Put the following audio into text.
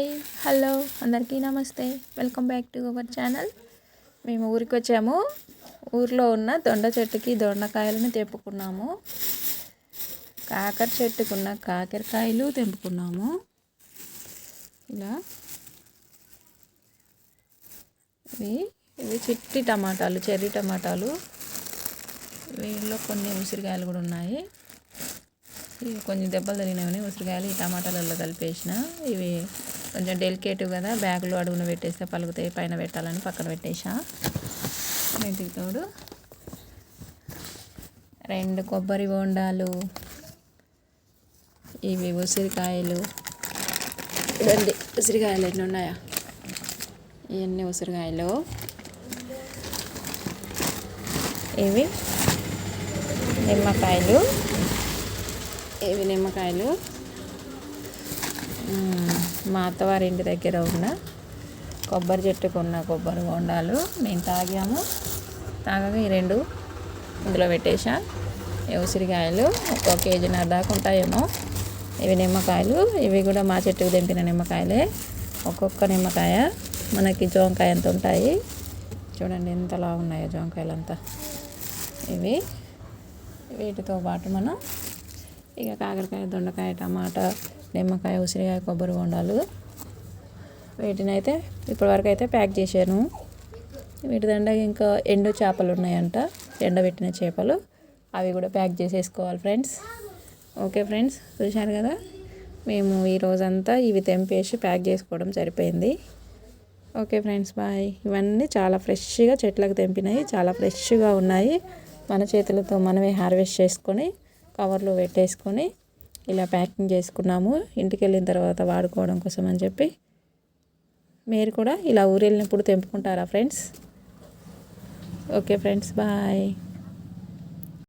Hi hello అందరికీ నమస్తే. Welcome back to our channel. మేము ఊరికి వచ్చాము. ఊర్లో ఉన్న దొండ చెట్టుకి దొండకాయలను తెంపుకున్నాము. కాకర చెట్టుకున్న కాకరకాయలు తెంపుకున్నాము. ఇలా. ఇవి ఇవి చిట్టి టమాటాలు చెర్రీ టమాటాలు. వీటిలో కొన్ని ఉసిరికాయలు కూడా ఉన్నాయి. ఇవి కొంచెం దెబ్బలు తగిలినవి ఉసిరికాయలు ఈ టమాటాలలో కలిపేసిన. ఇవి కొంచెం డెలికేటివ్ కదా బ్యాగులు అడుగున పెట్టేస్తే పలుకుతాయి పైన పెట్టాలని పక్కన పెట్టేసా వీటికి తోడు రెండు కొబ్బరి బోండాలు ఇవి ఉసిరికాయలు. చూడండి ఉసిరికాయలు ఎన్ని ఉన్నాయా ఇవన్నీ ఉసిరికాయలు. ఇవి నిమ్మకాయలు. ఇవి నిమ్మకాయలు. మా అత్తవారి ఇంటి దగ్గర ఉన్న కొబ్బరి చెట్టుకు ఉన్న కొబ్బరి బొండాలు మేము తాగాము. తాగగా ఈ రెండు ఇందులో పెట్టేసా ఉసిరికాయలు ఒక కేజీన్నర దాకా ఉంటాయేమో. ఇవి నిమ్మకాయలు. ఇవి కూడా మా చెట్టుకు తెంపిన నిమ్మకాయలే. ఒక్కొక్క నిమ్మకాయ మనకి జోంకాయ ఎంత ఉంటాయి. చూడండి ఎంతలా ఉన్నాయో జోంకాయలంతా. ఇవి వీటితో పాటు మనం ఇక కాకరకాయ దొండకాయ టమాటా నిమ్మకాయ ఉసిరికాయ కొబ్బరి బొండాలు వీటిని అయితే ఇప్పటివరకు అయితే ప్యాక్ చేశాను. వీటి దండగ ఇంకా ఎండు చేపలు ఉన్నాయంట. ఎండబెట్టిన చేపలు. అవి కూడా ప్యాక్ చేసేసుకోవాలి ఫ్రెండ్స్. ఓకే ఫ్రెండ్స్ చూశారు కదా? మేము ఈ రోజంతా ఇవి తెంపేసి ప్యాక్ చేసుకోవడం సరిపోయింది. Okay friends bye. ఇవన్నీ చాలా ఫ్రెష్గా చెట్లకు తెంపినాయి చాలా ఫ్రెష్గా ఉన్నాయి. మన చేతులతో మనమే హార్వెస్ట్ చేసుకొని కవర్లో పెట్టేసుకొని ఇలా ప్యాకింగ్ చేసుకున్నాము. ఇంటికి వెళ్ళిన తర్వాత వాడుకోవడం కోసం అని చెప్పి మీరు కూడా ఇలా ఊరు వెళ్ళినప్పుడు తెంపుకుంటారా ఫ్రెండ్స్? Okay friends bye.